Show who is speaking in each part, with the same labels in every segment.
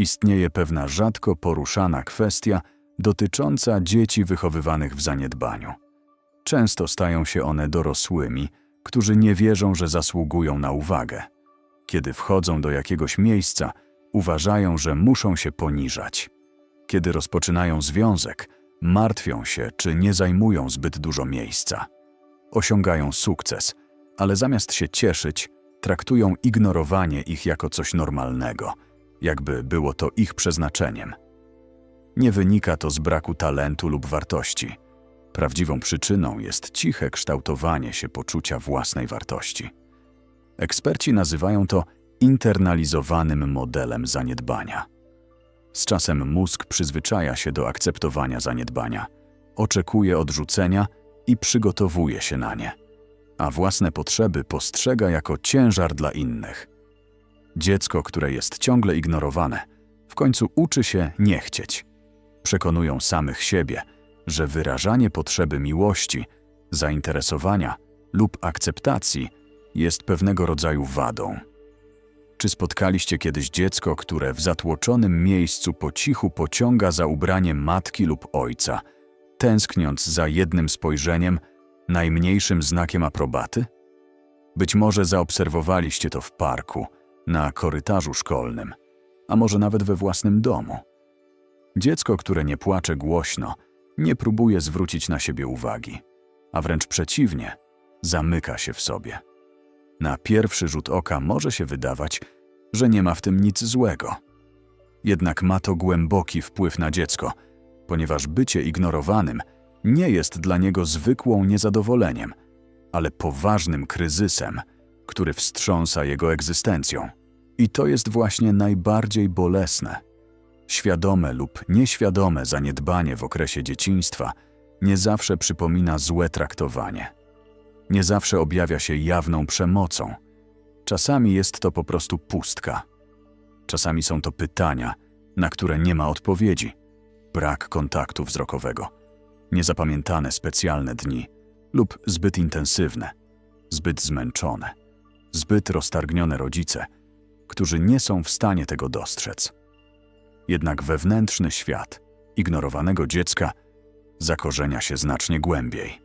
Speaker 1: istnieje pewna rzadko poruszana kwestia dotycząca dzieci wychowywanych w zaniedbaniu. Często stają się one dorosłymi, którzy nie wierzą, że zasługują na uwagę. Kiedy wchodzą do jakiegoś miejsca, uważają, że muszą się poniżać. Kiedy rozpoczynają związek, martwią się, czy nie zajmują zbyt dużo miejsca. Osiągają sukces, ale zamiast się cieszyć, traktują ignorowanie ich jako coś normalnego, jakby było to ich przeznaczeniem. Nie wynika to z braku talentu lub wartości. Prawdziwą przyczyną jest ciche kształtowanie się poczucia własnej wartości. Eksperci nazywają to internalizowanym modelem zaniedbania. Z czasem mózg przyzwyczaja się do akceptowania zaniedbania, oczekuje odrzucenia i przygotowuje się na nie, a własne potrzeby postrzega jako ciężar dla innych. Dziecko, które jest ciągle ignorowane, w końcu uczy się nie chcieć. Przekonują samych siebie, że wyrażanie potrzeby miłości, zainteresowania lub akceptacji jest pewnego rodzaju wadą. Czy spotkaliście kiedyś dziecko, które w zatłoczonym miejscu po cichu pociąga za ubranie matki lub ojca, tęskniąc za jednym spojrzeniem, najmniejszym znakiem aprobaty? Być może zaobserwowaliście to w parku, na korytarzu szkolnym, a może nawet we własnym domu. Dziecko, które nie płacze głośno, nie próbuje zwrócić na siebie uwagi, a wręcz przeciwnie, zamyka się w sobie. Na pierwszy rzut oka może się wydawać, że nie ma w tym nic złego. Jednak ma to głęboki wpływ na dziecko, ponieważ bycie ignorowanym nie jest dla niego zwykłą niezadowoleniem, ale poważnym kryzysem, który wstrząsa jego egzystencją. I to jest właśnie najbardziej bolesne. Świadome lub nieświadome zaniedbanie w okresie dzieciństwa nie zawsze przypomina złe traktowanie. Nie zawsze objawia się jawną przemocą. Czasami jest to po prostu pustka. Czasami są to pytania, na które nie ma odpowiedzi. Brak kontaktu wzrokowego, niezapamiętane specjalne dni lub zbyt intensywne, zbyt zmęczone, zbyt roztargnione rodzice, którzy nie są w stanie tego dostrzec. Jednak wewnętrzny świat ignorowanego dziecka zakorzenia się znacznie głębiej.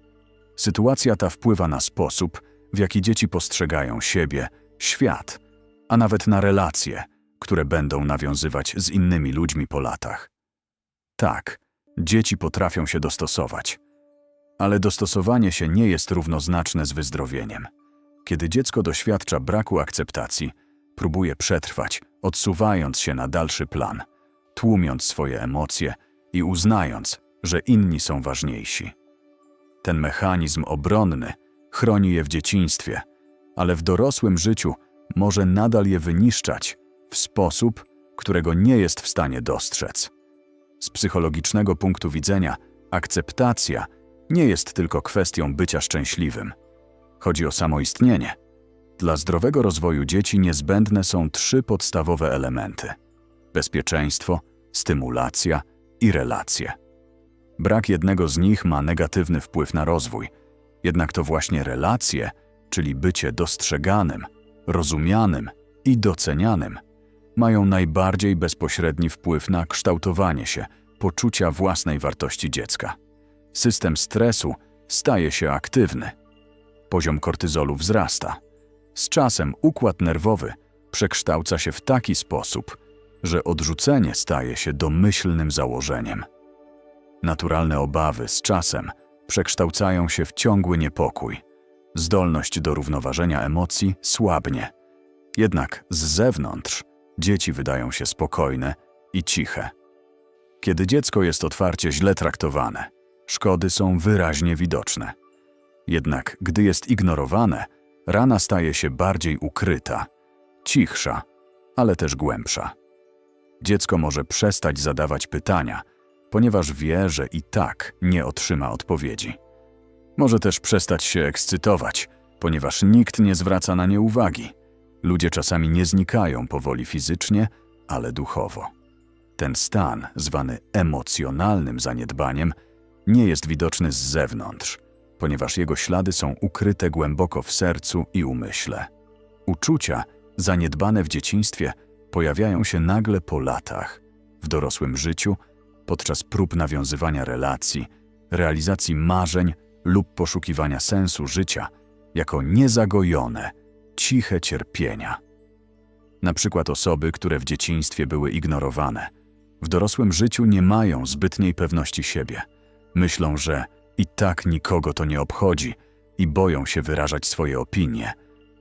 Speaker 1: Sytuacja ta wpływa na sposób, w jaki dzieci postrzegają siebie, świat, a nawet na relacje, które będą nawiązywać z innymi ludźmi po latach. Tak, dzieci potrafią się dostosować, ale dostosowanie się nie jest równoznaczne z wyzdrowieniem. Kiedy dziecko doświadcza braku akceptacji, próbuje przetrwać, odsuwając się na dalszy plan, tłumiąc swoje emocje i uznając, że inni są ważniejsi. Ten mechanizm obronny chroni je w dzieciństwie, ale w dorosłym życiu może nadal je wyniszczać w sposób, którego nie jest w stanie dostrzec. Z psychologicznego punktu widzenia, akceptacja nie jest tylko kwestią bycia szczęśliwym. Chodzi o samoistnienie. Dla zdrowego rozwoju dzieci niezbędne są trzy podstawowe elementy: bezpieczeństwo, stymulacja i relacje. Brak jednego z nich ma negatywny wpływ na rozwój, jednak to właśnie relacje, czyli bycie dostrzeganym, rozumianym i docenianym, mają najbardziej bezpośredni wpływ na kształtowanie się poczucia własnej wartości dziecka. System stresu staje się aktywny. Poziom kortyzolu wzrasta. Z czasem układ nerwowy przekształca się w taki sposób, że odrzucenie staje się domyślnym założeniem. Naturalne obawy z czasem przekształcają się w ciągły niepokój. Zdolność do równoważenia emocji słabnie. Jednak z zewnątrz dzieci wydają się spokojne i ciche. Kiedy dziecko jest otwarcie źle traktowane, szkody są wyraźnie widoczne. Jednak gdy jest ignorowane, rana staje się bardziej ukryta, cichsza, ale też głębsza. Dziecko może przestać zadawać pytania, ponieważ wie, że i tak nie otrzyma odpowiedzi. Może też przestać się ekscytować, ponieważ nikt nie zwraca na nie uwagi. Ludzie czasami nie znikają powoli fizycznie, ale duchowo. Ten stan, zwany emocjonalnym zaniedbaniem, nie jest widoczny z zewnątrz, ponieważ jego ślady są ukryte głęboko w sercu i umyśle. Uczucia, zaniedbane w dzieciństwie, pojawiają się nagle po latach, w dorosłym życiu, podczas prób nawiązywania relacji, realizacji marzeń lub poszukiwania sensu życia, jako niezagojone, ciche cierpienia. Na przykład osoby, które w dzieciństwie były ignorowane, w dorosłym życiu nie mają zbytniej pewności siebie. Myślą, że i tak nikogo to nie obchodzi i boją się wyrażać swoje opinie.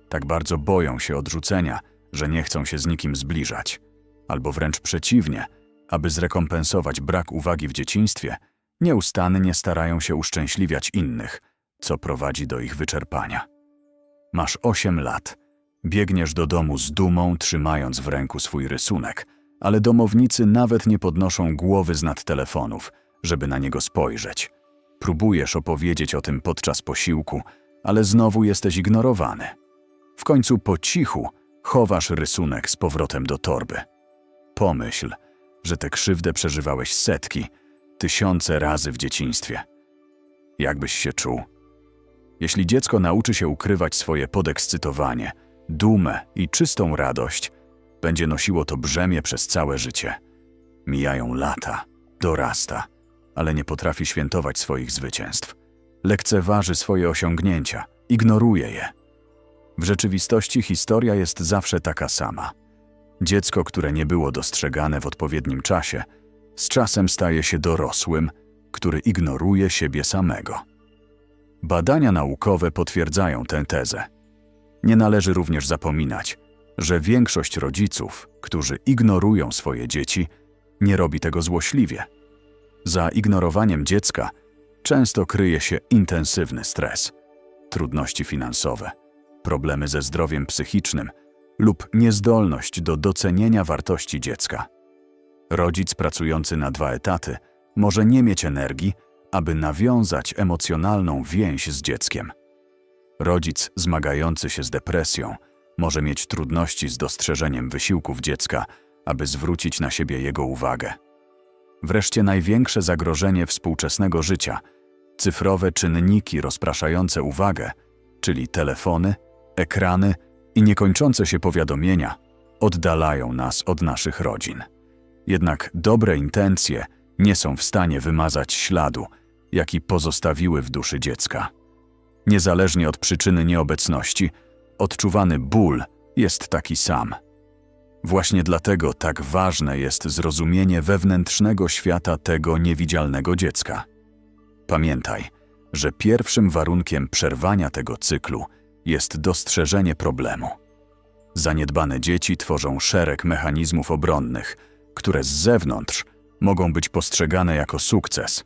Speaker 1: Tak bardzo boją się odrzucenia, że nie chcą się z nikim zbliżać. Albo wręcz przeciwnie, aby zrekompensować brak uwagi w dzieciństwie, nieustannie starają się uszczęśliwiać innych, co prowadzi do ich wyczerpania. Masz 8 lat. Biegniesz do domu z dumą, trzymając w ręku swój rysunek, ale domownicy nawet nie podnoszą głowy z nad telefonów, żeby na niego spojrzeć. Próbujesz opowiedzieć o tym podczas posiłku, ale znowu jesteś ignorowany. W końcu po cichu chowasz rysunek z powrotem do torby. Pomyśl, że tę krzywdę przeżywałeś setki, tysiące razy w dzieciństwie. Jakbyś się czuł? Jeśli dziecko nauczy się ukrywać swoje podekscytowanie, dumę i czystą radość, będzie nosiło to brzemię przez całe życie. Mijają lata, dorasta, ale nie potrafi świętować swoich zwycięstw. Lekceważy swoje osiągnięcia, ignoruje je. W rzeczywistości historia jest zawsze taka sama. Dziecko, które nie było dostrzegane w odpowiednim czasie, z czasem staje się dorosłym, który ignoruje siebie samego. Badania naukowe potwierdzają tę tezę. Nie należy również zapominać, że większość rodziców, którzy ignorują swoje dzieci, nie robi tego złośliwie. Za ignorowaniem dziecka często kryje się intensywny stres, trudności finansowe, problemy ze zdrowiem psychicznym lub niezdolność do docenienia wartości dziecka. Rodzic pracujący na dwa etaty może nie mieć energii, aby nawiązać emocjonalną więź z dzieckiem. Rodzic zmagający się z depresją może mieć trudności z dostrzeżeniem wysiłków dziecka, aby zwrócić na siebie jego uwagę. Wreszcie największe zagrożenie współczesnego życia cyfrowe czynniki rozpraszające uwagę, czyli telefony, ekrany i niekończące się powiadomienia, oddalają nas od naszych rodzin. Jednak dobre intencje nie są w stanie wymazać śladu, jaki pozostawiły w duszy dziecka. Niezależnie od przyczyny nieobecności, odczuwany ból jest taki sam. Właśnie dlatego tak ważne jest zrozumienie wewnętrznego świata tego niewidzialnego dziecka. Pamiętaj, że pierwszym warunkiem przerwania tego cyklu jest dostrzeżenie problemu. Zaniedbane dzieci tworzą szereg mechanizmów obronnych, które z zewnątrz mogą być postrzegane jako sukces.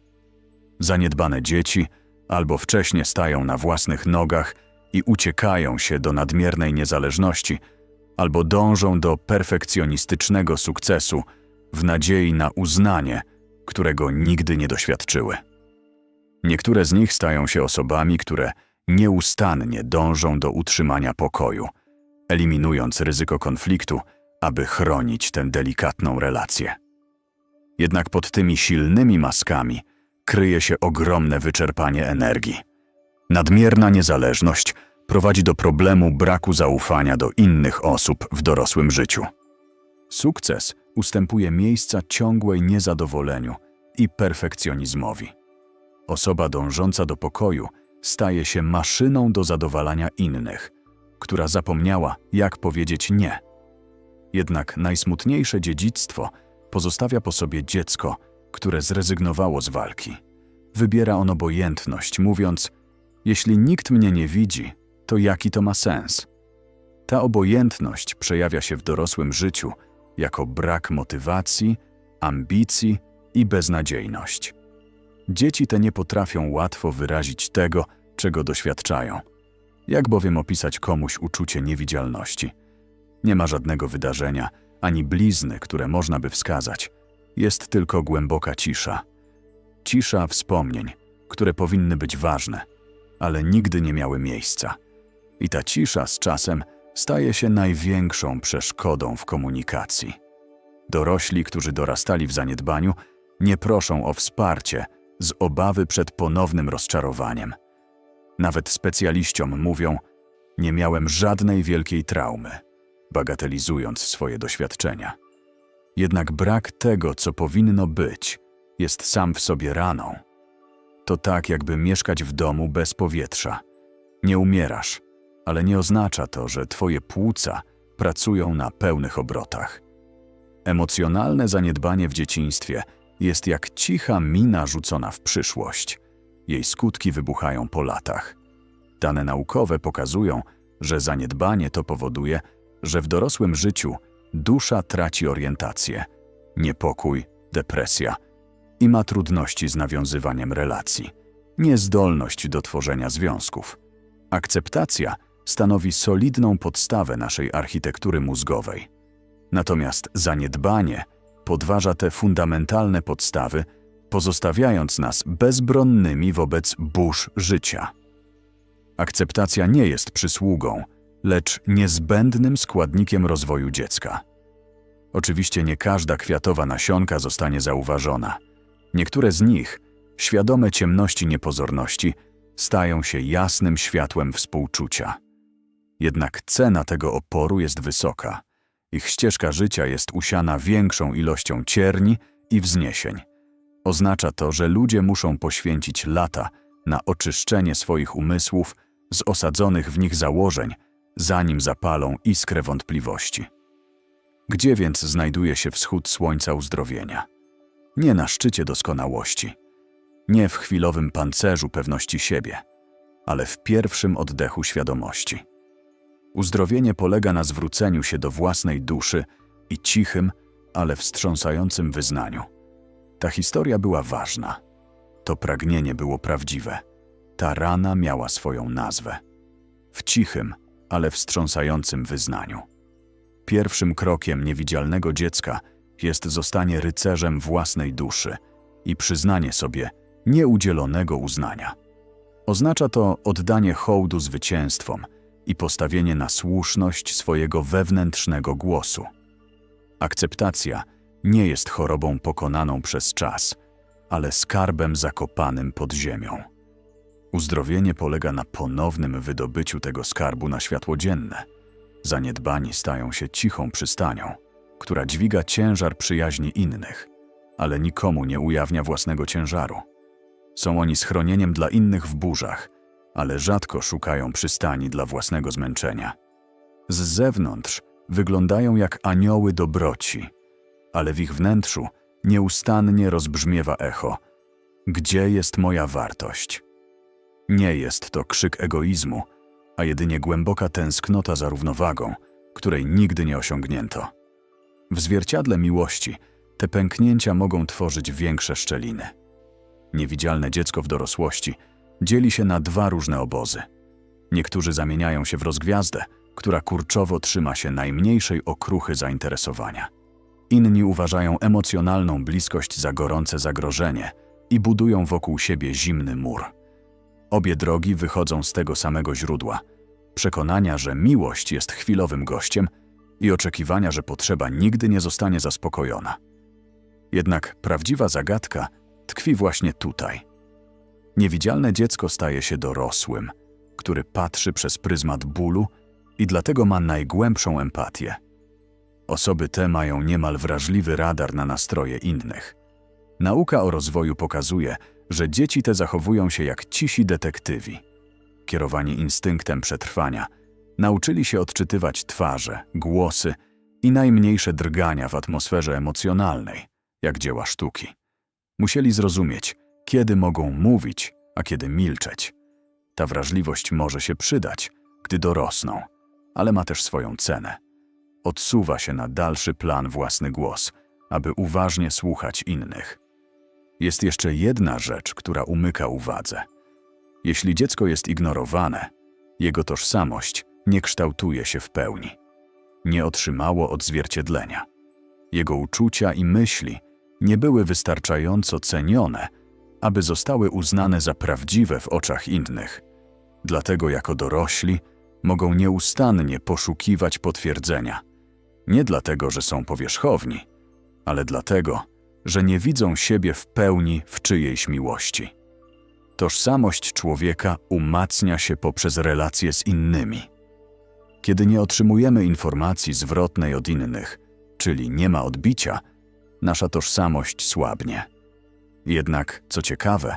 Speaker 1: Zaniedbane dzieci albo wcześnie stają na własnych nogach i uciekają się do nadmiernej niezależności, albo dążą do perfekcjonistycznego sukcesu w nadziei na uznanie, którego nigdy nie doświadczyły. Niektóre z nich stają się osobami, które nieustannie dążą do utrzymania pokoju, eliminując ryzyko konfliktu, aby chronić tę delikatną relację. Jednak pod tymi silnymi maskami kryje się ogromne wyczerpanie energii. Nadmierna niezależność prowadzi do problemu braku zaufania do innych osób w dorosłym życiu. Sukces ustępuje miejsca ciągłej niezadowoleniu i perfekcjonizmowi. Osoba dążąca do pokoju staje się maszyną do zadowalania innych, która zapomniała, jak powiedzieć nie. Jednak najsmutniejsze dziedzictwo pozostawia po sobie dziecko, które zrezygnowało z walki. Wybiera on obojętność, mówiąc: Jeśli nikt mnie nie widzi, to jaki to ma sens? Ta obojętność przejawia się w dorosłym życiu jako brak motywacji, ambicji i beznadziejność. Dzieci te nie potrafią łatwo wyrazić tego, czego doświadczają. Jak bowiem opisać komuś uczucie niewidzialności? Nie ma żadnego wydarzenia, ani blizny, które można by wskazać. Jest tylko głęboka cisza. Cisza wspomnień, które powinny być ważne, ale nigdy nie miały miejsca. I ta cisza z czasem staje się największą przeszkodą w komunikacji. Dorośli, którzy dorastali w zaniedbaniu, nie proszą o wsparcie z obawy przed ponownym rozczarowaniem. Nawet specjaliściom mówią: Nie miałem żadnej wielkiej traumy. bagatelizując swoje doświadczenia. Jednak brak tego, co powinno być, jest sam w sobie raną. To tak, jakby mieszkać w domu bez powietrza. Nie umierasz, ale nie oznacza to, że twoje płuca pracują na pełnych obrotach. Emocjonalne zaniedbanie w dzieciństwie jest jak cicha mina rzucona w przyszłość. Jej skutki wybuchają po latach. Dane naukowe pokazują, że zaniedbanie to powoduje, że w dorosłym życiu dusza traci orientację, niepokój, depresja i ma trudności z nawiązywaniem relacji, niezdolność do tworzenia związków. Akceptacja stanowi solidną podstawę naszej architektury mózgowej. Natomiast zaniedbanie podważa te fundamentalne podstawy, pozostawiając nas bezbronnymi wobec burz życia. Akceptacja nie jest przysługą, lecz niezbędnym składnikiem rozwoju dziecka. Oczywiście nie każda kwiatowa nasionka zostanie zauważona. Niektóre z nich, świadome ciemności niepozorności, stają się jasnym światłem współczucia. Jednak cena tego oporu jest wysoka. Ich ścieżka życia jest usiana większą ilością cierni i wzniesień. Oznacza to, że ludzie muszą poświęcić lata na oczyszczenie swoich umysłów z osadzonych w nich założeń, zanim zapalą iskrę wątpliwości. Gdzie więc znajduje się wschód słońca uzdrowienia? Nie na szczycie doskonałości, nie w chwilowym pancerzu pewności siebie, ale w pierwszym oddechu świadomości. Uzdrowienie polega na zwróceniu się do własnej duszy i cichym, ale wstrząsającym wyznaniu. Ta historia była ważna. To pragnienie było prawdziwe. Ta rana miała swoją nazwę. W cichym, ale wstrząsającym wyznaniu. Pierwszym krokiem niewidzialnego dziecka jest zostanie rycerzem własnej duszy i przyznanie sobie nieudzielonego uznania. Oznacza to oddanie hołdu zwycięstwom i postawienie na słuszność swojego wewnętrznego głosu. Akceptacja nie jest chorobą pokonaną przez czas, ale skarbem zakopanym pod ziemią. Uzdrowienie polega na ponownym wydobyciu tego skarbu na światło dzienne. Zaniedbani stają się cichą przystanią, która dźwiga ciężar przyjaźni innych, ale nikomu nie ujawnia własnego ciężaru. Są oni schronieniem dla innych w burzach, ale rzadko szukają przystani dla własnego zmęczenia. Z zewnątrz wyglądają jak anioły dobroci, ale w ich wnętrzu nieustannie rozbrzmiewa echo: Gdzie jest moja wartość? Nie jest to krzyk egoizmu, a jedynie głęboka tęsknota za równowagą, której nigdy nie osiągnięto. W zwierciadle miłości te pęknięcia mogą tworzyć większe szczeliny. Niewidzialne dziecko w dorosłości dzieli się na dwa różne obozy. Niektórzy zamieniają się w rozgwiazdę, która kurczowo trzyma się najmniejszej okruchy zainteresowania. Inni uważają emocjonalną bliskość za gorące zagrożenie i budują wokół siebie zimny mur. Obie drogi wychodzą z tego samego źródła przekonania, że miłość jest chwilowym gościem i oczekiwania, że potrzeba nigdy nie zostanie zaspokojona. Jednak prawdziwa zagadka tkwi właśnie tutaj. Niewidzialne dziecko staje się dorosłym, który patrzy przez pryzmat bólu i dlatego ma najgłębszą empatię. Osoby te mają niemal wrażliwy radar na nastroje innych. Nauka o rozwoju pokazuje, że dzieci te zachowują się jak cisi detektywi. Kierowani instynktem przetrwania, nauczyli się odczytywać twarze, głosy i najmniejsze drgania w atmosferze emocjonalnej, jak dzieła sztuki. Musieli zrozumieć, kiedy mogą mówić, a kiedy milczeć. Ta wrażliwość może się przydać, gdy dorosną, ale ma też swoją cenę. Odsuwa się na dalszy plan własny głos, aby uważnie słuchać innych. Jest jeszcze jedna rzecz, która umyka uwadze. Jeśli dziecko jest ignorowane, jego tożsamość nie kształtuje się w pełni. Nie otrzymało odzwierciedlenia. Jego uczucia i myśli nie były wystarczająco cenione, aby zostały uznane za prawdziwe w oczach innych. Dlatego jako dorośli mogą nieustannie poszukiwać potwierdzenia. Nie dlatego, że są powierzchowni, ale dlatego, że nie widzą siebie w pełni w czyjejś miłości. Tożsamość człowieka umacnia się poprzez relacje z innymi. Kiedy nie otrzymujemy informacji zwrotnej od innych, czyli nie ma odbicia, nasza tożsamość słabnie. Jednak, co ciekawe,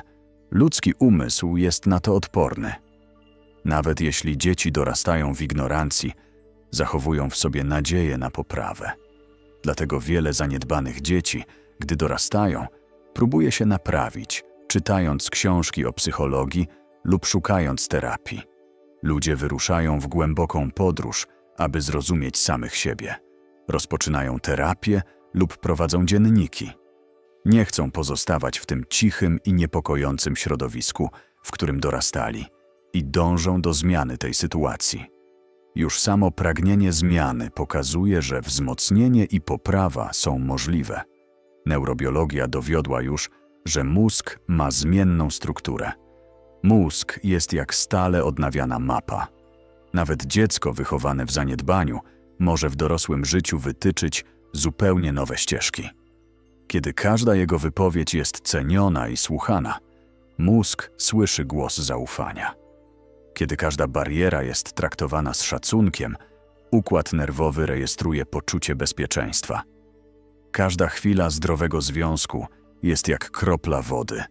Speaker 1: ludzki umysł jest na to odporny. Nawet jeśli dzieci dorastają w ignorancji, zachowują w sobie nadzieję na poprawę. Dlatego wiele zaniedbanych dzieci, gdy dorastają, próbuje się naprawić, czytając książki o psychologii lub szukając terapii. Ludzie wyruszają w głęboką podróż, aby zrozumieć samych siebie. Rozpoczynają terapię lub prowadzą dzienniki. Nie chcą pozostawać w tym cichym i niepokojącym środowisku, w którym dorastali, i dążą do zmiany tej sytuacji. Już samo pragnienie zmiany pokazuje, że wzmocnienie i poprawa są możliwe. Neurobiologia dowiodła już, że mózg ma zmienną strukturę. Mózg jest jak stale odnawiana mapa. Nawet dziecko wychowane w zaniedbaniu może w dorosłym życiu wytyczyć zupełnie nowe ścieżki. Kiedy każda jego wypowiedź jest ceniona i słuchana, mózg słyszy głos zaufania. Kiedy każda bariera jest traktowana z szacunkiem, układ nerwowy rejestruje poczucie bezpieczeństwa. Każda chwila zdrowego związku jest jak kropla wody,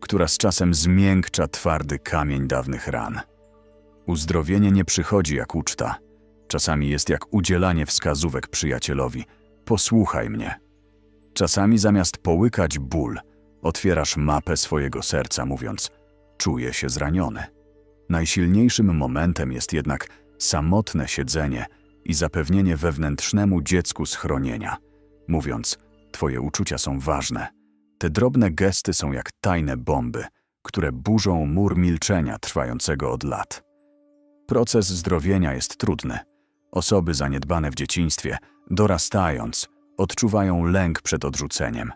Speaker 1: która z czasem zmiękcza twardy kamień dawnych ran. Uzdrowienie nie przychodzi jak uczta. Czasami jest jak udzielanie wskazówek przyjacielowi: posłuchaj mnie. Czasami zamiast połykać ból, otwierasz mapę swojego serca, mówiąc: czuję się zraniony. Najsilniejszym momentem jest jednak samotne siedzenie i zapewnienie wewnętrznemu dziecku schronienia, mówiąc: Twoje uczucia są ważne. Te drobne gesty są jak tajne bomby, które burzą mur milczenia trwającego od lat. Proces zdrowienia jest trudny. Osoby zaniedbane w dzieciństwie, dorastając, odczuwają lęk przed odrzuceniem.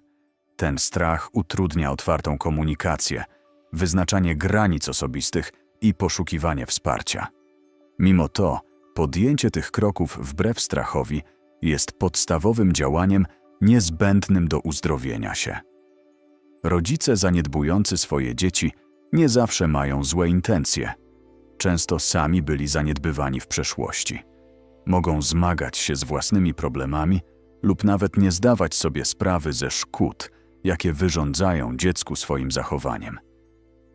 Speaker 1: Ten strach utrudnia otwartą komunikację, wyznaczanie granic osobistych i poszukiwanie wsparcia. Mimo to, podjęcie tych kroków wbrew strachowi jest podstawowym działaniem niezbędnym do uzdrowienia się. Rodzice zaniedbujący swoje dzieci nie zawsze mają złe intencje. Często sami byli zaniedbywani w przeszłości. Mogą zmagać się z własnymi problemami lub nawet nie zdawać sobie sprawy ze szkód, jakie wyrządzają dziecku swoim zachowaniem.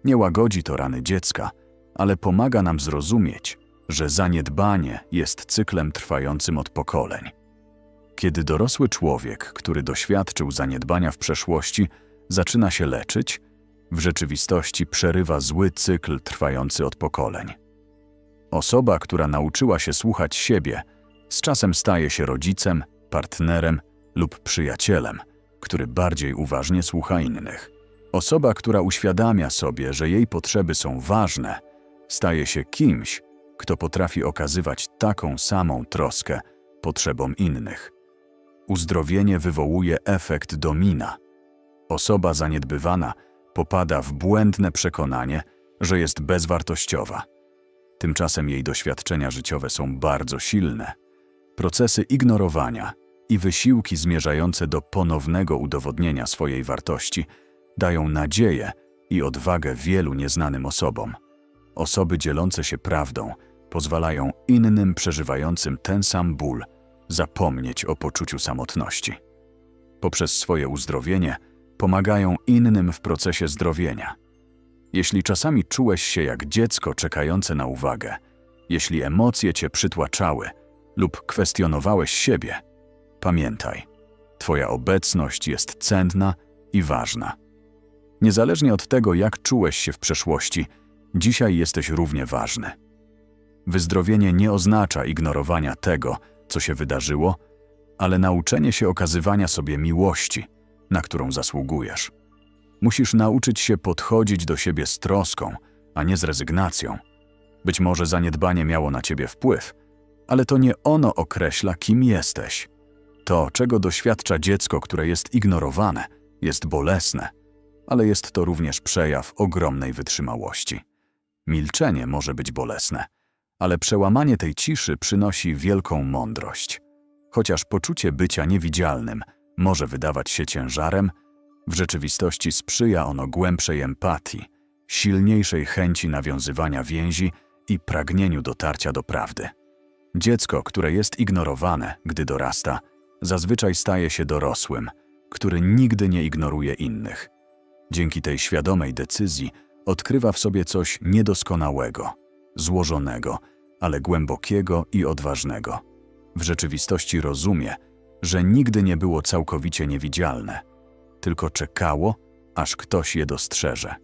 Speaker 1: Nie łagodzi to rany dziecka, ale pomaga nam zrozumieć, że zaniedbanie jest cyklem trwającym od pokoleń. Kiedy dorosły człowiek, który doświadczył zaniedbania w przeszłości, zaczyna się leczyć, w rzeczywistości przerywa zły cykl trwający od pokoleń. Osoba, która nauczyła się słuchać siebie, z czasem staje się rodzicem, partnerem lub przyjacielem, który bardziej uważnie słucha innych. Osoba, która uświadamia sobie, że jej potrzeby są ważne, staje się kimś, kto potrafi okazywać taką samą troskę potrzebom innych. Uzdrowienie wywołuje efekt domina. Osoba zaniedbywana popada w błędne przekonanie, że jest bezwartościowa. Tymczasem jej doświadczenia życiowe są bardzo silne. Procesy ignorowania i wysiłki zmierzające do ponownego udowodnienia swojej wartości dają nadzieję i odwagę wielu nieznanym osobom. Osoby dzielące się prawdą pozwalają innym przeżywającym ten sam ból zapomnieć o poczuciu samotności. Poprzez swoje uzdrowienie pomagają innym w procesie zdrowienia. Jeśli czasami czułeś się jak dziecko czekające na uwagę, jeśli emocje cię przytłaczały lub kwestionowałeś siebie, pamiętaj, Twoja obecność jest cenna i ważna. Niezależnie od tego, jak czułeś się w przeszłości, dzisiaj jesteś równie ważny. Wyzdrowienie nie oznacza ignorowania tego, co się wydarzyło, ale nauczenie się okazywania sobie miłości, na którą zasługujesz. Musisz nauczyć się podchodzić do siebie z troską, a nie z rezygnacją. Być może zaniedbanie miało na ciebie wpływ, ale to nie ono określa, kim jesteś. To, czego doświadcza dziecko, które jest ignorowane, jest bolesne, ale jest to również przejaw ogromnej wytrzymałości. Milczenie może być bolesne, ale przełamanie tej ciszy przynosi wielką mądrość. Chociaż poczucie bycia niewidzialnym może wydawać się ciężarem, w rzeczywistości sprzyja ono głębszej empatii, silniejszej chęci nawiązywania więzi i pragnieniu dotarcia do prawdy. Dziecko, które jest ignorowane, gdy dorasta, zazwyczaj staje się dorosłym, który nigdy nie ignoruje innych. Dzięki tej świadomej decyzji odkrywa w sobie coś niedoskonałego, złożonego, ale głębokiego i odważnego. W rzeczywistości rozumie, że nigdy nie było całkowicie niewidzialne, tylko czekało, aż ktoś je dostrzeże.